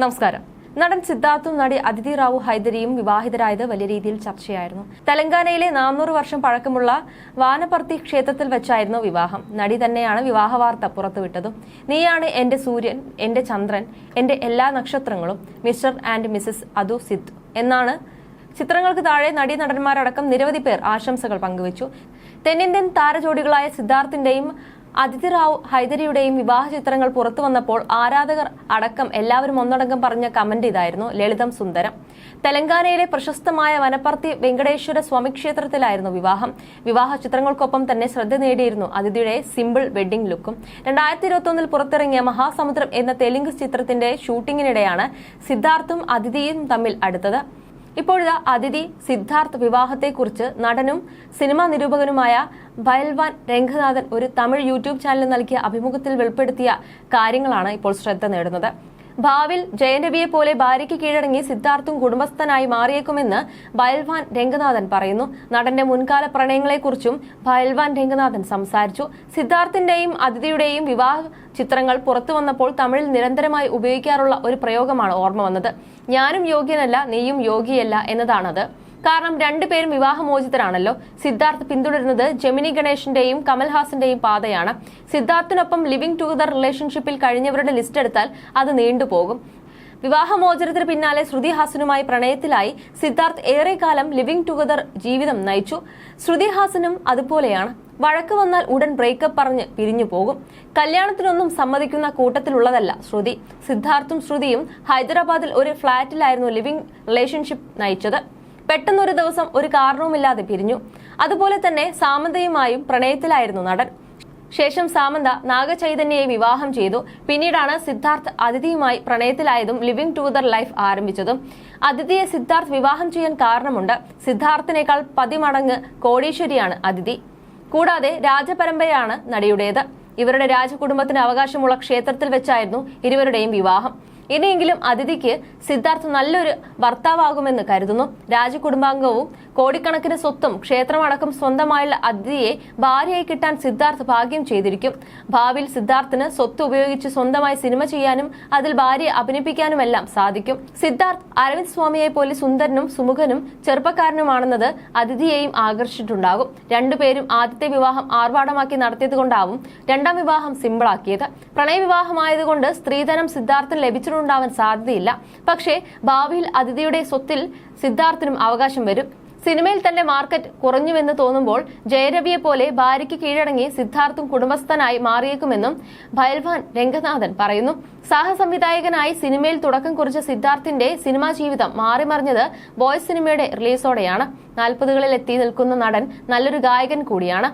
നമസ്കാരം. നടൻ സിദ്ധാർത്ഥും നടി അതിഥി റാവു ഹൈദരിയും വിവാഹിതരായത് വലിയ രീതിയിൽ ചർച്ചയായിരുന്നു. തെലങ്കാനയിലെ നാനൂറ് വർഷം പഴക്കമുള്ള വാനപർത്തി ക്ഷേത്രത്തിൽ വെച്ചായിരുന്നു വിവാഹം. നടി തന്നെയാണ് വിവാഹ വാർത്ത പുറത്തുവിട്ടതും. നീയാണ് എന്റെ സൂര്യൻ എന്റെ ചന്ദ്രൻ എന്റെ എല്ലാ നക്ഷത്രങ്ങളും മിസ്റ്റർ ആൻഡ് മിസസ് അതു സിദ്ധു എന്നാണ് ചിത്രങ്ങൾക്ക് താഴെ നടി നടന്മാരടക്കം നിരവധി പേർ ആശംസകൾ പങ്കുവച്ചു. തെന്നിന്ത്യൻ താരജോഡികളായ സിദ്ധാർത്ഥിന്റെയും അതിഥി റാവു ഹൈദരിയുടെയും വിവാഹ ചിത്രങ്ങൾ പുറത്തു വന്നപ്പോൾ ആരാധകർ അടക്കം എല്ലാവരും ഒന്നടങ്കം പറഞ്ഞ കമന്റ് ഇതായിരുന്നു. ലളിതം സുന്ദരം. തെലങ്കാനയിലെ പ്രശസ്തമായ വനപ്പർത്തി വെങ്കടേശ്വര സ്വാമി ക്ഷേത്രത്തിലായിരുന്നു വിവാഹം. വിവാഹ ചിത്രങ്ങൾക്കൊപ്പം തന്നെ ശ്രദ്ധ നേടിയിരുന്നു അതിഥിയുടെ സിമ്പിൾ വെഡിംഗ് ലുക്കും രണ്ടായിരത്തി ഇരുപത്തൊന്നിൽ പുറത്തിറങ്ങിയ മഹാസമുദ്രം എന്ന തെലുങ്ക് ചിത്രത്തിന്റെ ഷൂട്ടിങ്ങിനിടെയാണ് സിദ്ധാർത്ഥും അതിഥിയും തമ്മിൽ അടുത്തത്. ഇപ്പോഴിതാ അതിഥി സിദ്ധാർത്ഥ് വിവാഹത്തെക്കുറിച്ച് നടനും സിനിമാ നിരൂപകനുമായ ഭയൽവാൻ രംഗനാഥൻ ഒരു തമിഴ് യൂട്യൂബ് ചാനലിൽ നൽകിയ അഭിമുഖത്തിൽ വെളിപ്പെടുത്തിയ കാര്യങ്ങളാണ് ഇപ്പോൾ ശ്രദ്ധ നേടുന്നത്. ഭാവിൽ ജയരവിയെ പോലെ ഭാര്യയ്ക്ക് കീഴടങ്ങി സിദ്ധാർത്ഥും കുടുംബസ്ഥനായി മാറിയേക്കുമെന്ന് ബയൽവാൻ രംഗനാഥൻ പറയുന്നു. നടന്റെ മുൻകാല പ്രണയങ്ങളെക്കുറിച്ചും ബയൽവാൻ രംഗനാഥൻ സംസാരിച്ചു. സിദ്ധാർത്ഥിന്റെയും അതിഥിയുടെയും വിവാഹ ചിത്രങ്ങൾ പുറത്തു വന്നപ്പോൾ തമിഴിൽ നിരന്തരമായി ഉപയോഗിക്കാറുള്ള ഒരു പ്രയോഗമാണ് ഓർമ്മ വന്നത്. ഞാനും യോഗ്യനല്ല നീയും യോഗിയല്ല എന്നതാണത്. കാരണം രണ്ടുപേരും വിവാഹമോചിതരാണല്ലോ. സിദ്ധാർത്ഥ് പിന്തുടരുന്നത് ജെമിനി ഗണേഷിന്റെയും കമൽഹാസന്റെയും പാതയാണ്. സിദ്ധാർത്ഥിനൊപ്പം ലിവിംഗ് ടുഗദർ റിലേഷൻഷിപ്പിൽ കഴിഞ്ഞവരുടെ ലിസ്റ്റ് എടുത്താൽ അത് നീണ്ടുപോകും വിവാഹമോചനത്തിന് പിന്നാലെ ശ്രുതി ഹാസനുമായി പ്രണയത്തിലായി സിദ്ധാർത്ഥ് ഏറെക്കാലം ലിവിംഗ് ടുഗദർ ജീവിതം നയിച്ചു. ശ്രുതി ഹാസനും അതുപോലെയാണ്. വഴക്ക് വന്നാൽ ഉടൻ ബ്രേക്കപ്പ് പറഞ്ഞ് പിരിഞ്ഞു പോകും. കല്യാണത്തിനൊന്നും സമ്മതിക്കുന്ന കൂട്ടത്തിലുള്ളതല്ല ശ്രുതി. സിദ്ധാർത്ഥും ശ്രുതിയും ഹൈദരാബാദിൽ ഒരു ഫ്ളാറ്റിലായിരുന്നു ലിവിംഗ് റിലേഷൻഷിപ്പ് നയിച്ചത്. പെട്ടെന്നൊരു ദിവസം ഒരു കാരണവുമില്ലാതെ പിരിഞ്ഞു. അതുപോലെ തന്നെ സാമന്തയുമായും പ്രണയത്തിലായിരുന്നു നടൻ. ശേഷം സാമന്ത നാഗചൈതന്യയെ വിവാഹം ചെയ്തു. പിന്നീടാണ് സിദ്ധാർത്ഥ് അതിഥിയുമായി പ്രണയത്തിലായതും ലിവിംഗ് ടുഗദർ ലൈഫ് ആരംഭിച്ചതും. അതിഥിയെ സിദ്ധാർത്ഥ് വിവാഹം ചെയ്യാൻ കാരണമുണ്ട്. സിദ്ധാർത്ഥിനേക്കാൾ പതിമടങ്ങ് കോടീശ്വരിയാണ് അതിഥി. കൂടാതെ രാജപരമ്പരയാണ് നടിയുടേത്. ഇവരുടെ രാജകുടുംബത്തിന് അവകാശമുള്ള ക്ഷേത്രത്തിൽ വെച്ചായിരുന്നു ഇരുവരുടെയും വിവാഹം. ഇനിയെങ്കിലും അതിഥിക്ക് സിദ്ധാർത്ഥ് നല്ലൊരു ഭർത്താവാകുമെന്ന് കരുതുന്നു. രാജകുടുംബാംഗവും കോടിക്കണക്കിന് സ്വത്തും ക്ഷേത്രമടക്കം സ്വന്തമായുള്ള അതിഥിയെ ഭാര്യയായി കിട്ടാൻ സിദ്ധാർത്ഥ് ഭാഗ്യം ചെയ്തിരിക്കും. ഭാവിയിൽ സിദ്ധാർത്ഥിന് സ്വത്ത് ഉപയോഗിച്ച് സ്വന്തമായി സിനിമ ചെയ്യാനും അതിൽ ഭാര്യയെ അഭിനയിപ്പിക്കാനുമെല്ലാം സാധിക്കും. സിദ്ധാർത്ഥ് അരവിന്ദ് സ്വാമിയെ പോലെ സുന്ദരനും സുമുഖനും ചെറുപ്പക്കാരനുമാണെന്നത് അതിഥിയെയും ആകർഷിച്ചിട്ടുണ്ടാകും. രണ്ടുപേരും ആദ്യത്തെ വിവാഹം ആർഭാടമാക്കി നടത്തിയത് കൊണ്ടാവും രണ്ടാം വിവാഹം സിമ്പിളാക്കിയത്. പ്രണയവിവാഹമായതുകൊണ്ട് സ്ത്രീധനം സിദ്ധാർത്ഥിന് ലഭിച്ചിട്ടുണ്ടാവാൻ സാധ്യതയില്ല. പക്ഷേ ഭാവിയിൽ അതിഥിയുടെ സ്വത്തിൽ സിദ്ധാർത്ഥിനും അവകാശം വരും. സിനിമയിൽ തന്നെ മാർക്കറ്റ് കുറഞ്ഞുവെന്ന് തോന്നുമ്പോൾ ജയരവിയെ പോലെ ഭാര്യയ്ക്ക് കീഴടങ്ങി സിദ്ധാർത്ഥും കുടുംബസ്ഥനായി മാറിയേക്കുമെന്നും ഭയൽവാൻ രംഗനാഥൻ പറയുന്നു. സഹസംവിധായകനായി സിനിമയിൽ തുടക്കം കുറിച്ച സിദ്ധാർത്ഥിന്റെ സിനിമാ ജീവിതം മാറിമറിഞ്ഞത് ബോയ്സ് സിനിമയുടെ റിലീസോടെയാണ്. നാൽപ്പതുകളിൽ എത്തി നിൽക്കുന്ന നടൻ നല്ലൊരു ഗായകൻ കൂടിയാണ്.